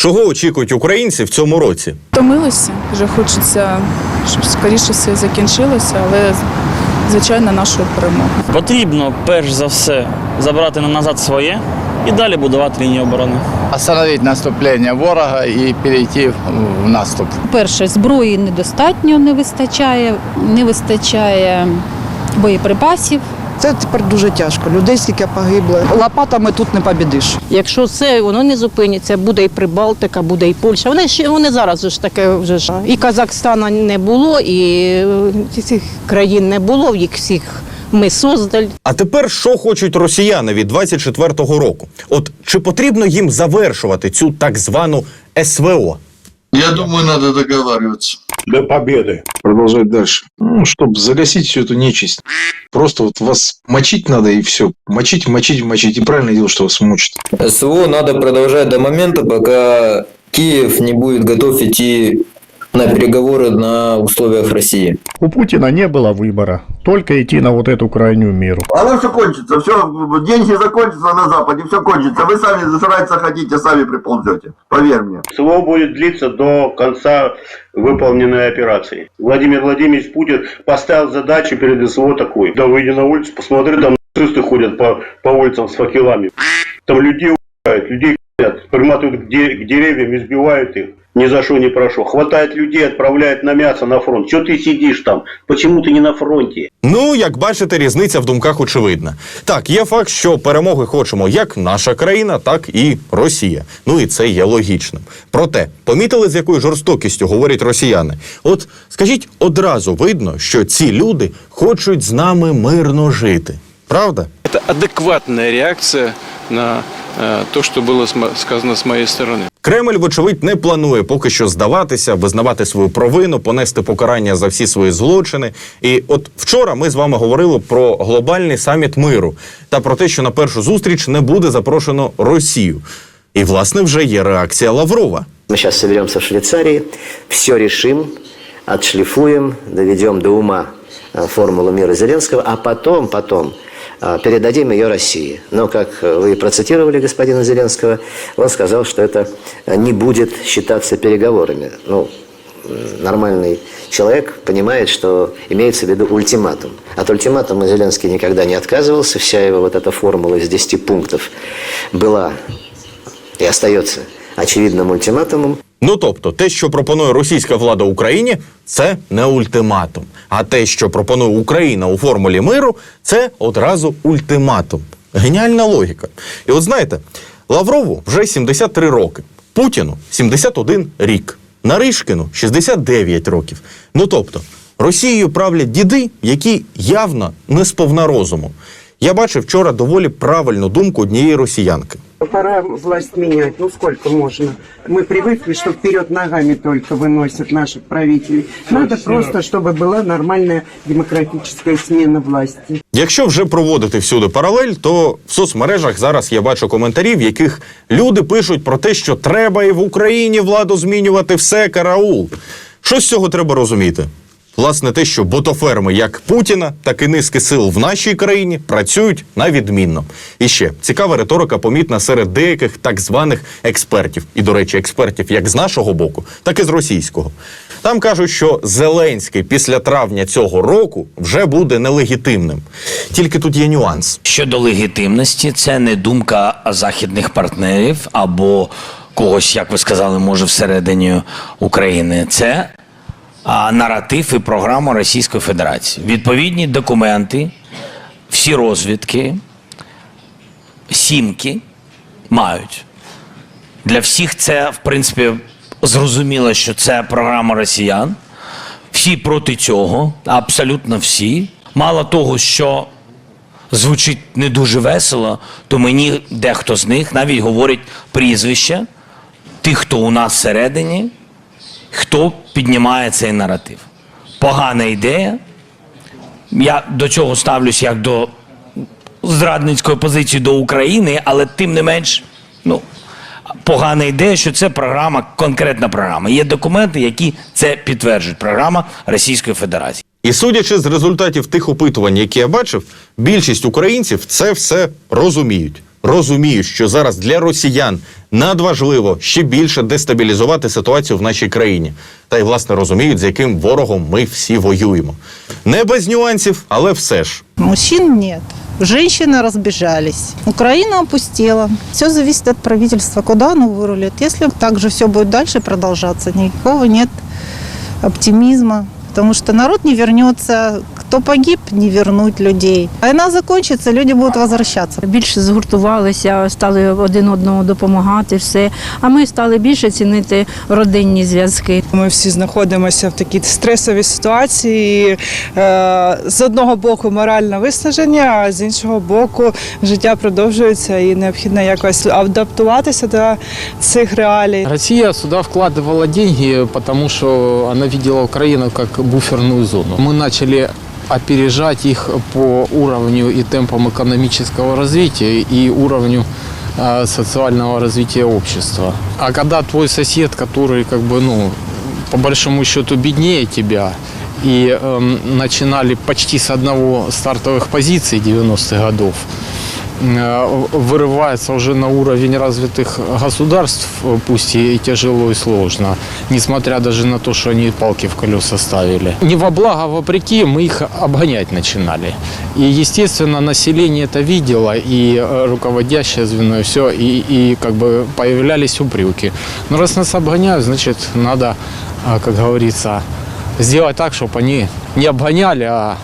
Чого очікують українці в цьому році? Втомилися, вже хочеться, щоб скоріше все закінчилося, але звичайно нашої перемоги. Потрібно перш за все забрати назад своє і далі будувати лінію оборони. Остановить наступление ворога и перейти в наступ. Перше, зброї недостатньо не вистачає, не вистачає боєприпасів. Це тепер дуже тяжко. Людей скільки погибло. Лопатами тут не побідиш. Якщо це воно не зупиниться, буде і Прибалтика, буде і Польща. Вони ще вони зараз ж таке вже ж і Казахстана не було, і е, цих країн не було. Їх всіх ми создаль. А тепер що хочуть росіяни від 24-го року? От чи потрібно їм завершувати цю так звану СВО? Я думаю, надо договариваться. До победы. продолжать дальше. Ну, чтобы загасить всю эту нечисть. Просто вот вас мочить надо и все. Мочить, мочить, мочить. И правильно делать, что вас мочат. СВО надо продолжать до момента, пока Киев не будет готов идти на переговоры на условиях России. У Путина не было выбора. Только идти на вот эту крайнюю меру. Оно все кончится, все, деньги закончатся на Западе, все кончится. Вы сами зажрать захотите, сами приползете. Поверь мне. СВО будет длиться до конца выполненной операции. Владимир Владимирович Путин поставил задачу перед СВО такой. Да выйди на улицу, посмотри, там нацисты ходят по, по улицам с факелами. Там людей убивают, людей приматывают к деревьям, избивают их. Ни за что, ни про что. Хватает людей, отправляют на мясо на фронт. Что ты сидишь там? Почему ты не на фронте? Ну, як бачите, різниця в думках очевидна. Так, є факт, що перемоги хочемо як наша країна, так і Росія. Ну і це є логічним. Проте, помітили, з якою жорстокістю говорять росіяни. От скажіть, одразу видно, що ці люди хочуть з нами мирно жити. Правда? Это адекватная реакция на э, то, что было см- сказано с моей стороны. Кремль, вочевидь, не планує поки що здаватися, визнавати свою провину, понести покарання за всі свої злочини. І от вчора ми з вами говорили про глобальний саміт миру та про те, що на першу зустріч не буде запрошено Росію. І власне вже є реакція Лаврова. Мы сейчас соберемся в Швейцарии, все решим, отшлифуем, доведем до ума э, формулу мира Зеленского, а потом, потом э, Передадим ее России. Но, как э, вы процитировали господина Зеленского, он сказал, что это не будет считаться переговорами. Ну, нормальный человек понимает, что имеется в виду ультиматум. От ультиматума Зеленский никогда не отказывался. Вся его вот эта формула из 10 пунктов была и остается очевидным ультиматумом. Ну тобто, те, що пропонує російська влада Україні, це не ультиматум. А те, що пропонує Україна у формулі миру, це одразу ультиматум. Геніальна логіка. І от знаєте, Лаврову вже 73 роки, Путіну 71 рік, Наришкіну 69 років. Ну тобто, Росією правлять діди, які явно не сповна розуму. Я бачив вчора доволі правильну думку однієї росіянки. Пора власть менять. Ну сколько можно? Мы привыкли, что вперед ногами только выносят наших правителей. Надо просто, чтобы была нормальная демократическая смена власти. Якщо вже проводити всюди паралель, то в соцмережах зараз я бачу коментарі, в яких люди пишуть про те, що треба і в Україні владу змінювати все караул. Що з цього треба розуміти? Власне, те, що ботоферми як Путіна, так і низки сил в нашій країні працюють на відмінно. І ще цікава риторика помітна серед деяких так званих експертів. І, до речі, експертів як з нашого боку, так і з російського. Там кажуть, що Зеленський після травня цього року вже буде нелегітимним. Тільки тут є нюанс. Щодо легітимності, це не думка західних партнерів або когось, як ви сказали, може всередині України. Це наратив і програма Російської Федерації. Відповідні документи, всі розвідки, сімки мають. Для всіх це, в принципі, зрозуміло, що це програма росіян. Всі проти цього, абсолютно всі. Мало того, що звучить не дуже весело, то мені дехто з них навіть говорить прізвища тих, хто у нас всередині, хто піднімає цей наратив. Погана ідея. Я до цього ставлюсь як до зрадницької позиції до України, але тим не менш, ну, погана ідея, що це програма, конкретна програма. Є документи, які це підтверджують. Програма Російської Федерації. І судячи з результатів тих опитувань, які я бачив, більшість українців це все розуміють. Розуміють, що зараз для росіян надважливо ще більше дестабілізувати ситуацію в нашій країні. Та й власне розуміють, з яким ворогом ми всі воюємо. Не без нюансів, але все ж. Мужчин нет. Женщины разбежались. Украина опустела. Все зависит от правительства, куда оно вырулит. Если так же все будет дальше продолжаться, никакого нет оптимизма. Потому что народ не вернется, кто погиб, не вернуть людей. Війна закінчиться, люди будуть возвращатися. Більше згуртувалися, стали один одному допомагати, все. А ми стали більше цінити родинні зв'язки. Ми всі знаходимося в такій стресовій ситуації. Е, З одного боку моральне виснаження, а з іншого боку життя продовжується і необхідно якось адаптуватися до цих реалій. Россия сюда вкладывала деньги, потому что она видела Украину как буферную зону. Мы начали опережать их по уровню и темпам экономического развития и уровню э, социального развития общества. А когда твой сосед, который как бы, ну, по большому счету беднее тебя, и эм, начинали почти с одного стартовых позиций 90-х годов, э, вырывается уже на уровень развитых государств, э, пусть и тяжело и сложно, несмотря даже на то, что они палки в колеса ставили. Не во благо, а вопреки, мы их обгонять начинали. И, естественно, население это видело, и э, руководящее звено, и все, и, и как бы появлялись упреки. Но раз нас обгоняют, значит, надо, как говорится, сделать так, чтобы они не обгоняли, а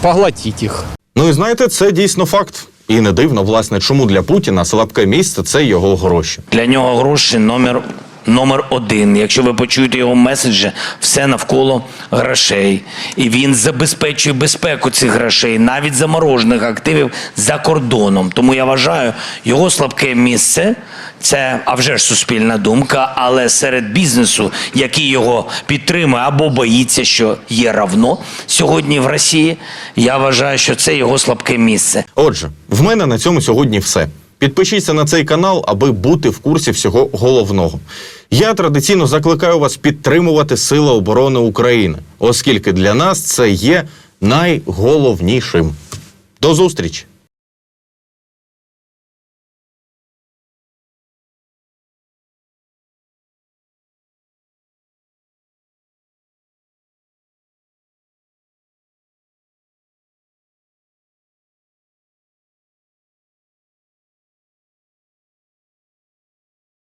поглотить их. Ну і знаєте, це дійсно факт. І не дивно, власне, чому для Путіна слабке місце це його гроші. Для нього гроші номер, номер один. Якщо ви почуєте його меседжі, все навколо грошей. І він забезпечує безпеку цих грошей, навіть заморожених активів за кордоном. Тому я вважаю, його слабке місце це а вже ж суспільна думка, але серед бізнесу, який його підтримує або боїться, що є равно сьогодні в Росії, я вважаю, що це його слабке місце. Отже, в мене на цьому сьогодні все. Підпишіться на цей канал, аби бути в курсі всього головного. Я традиційно закликаю вас підтримувати Сили оборони України, оскільки для нас це є найголовнішим. До зустрічі!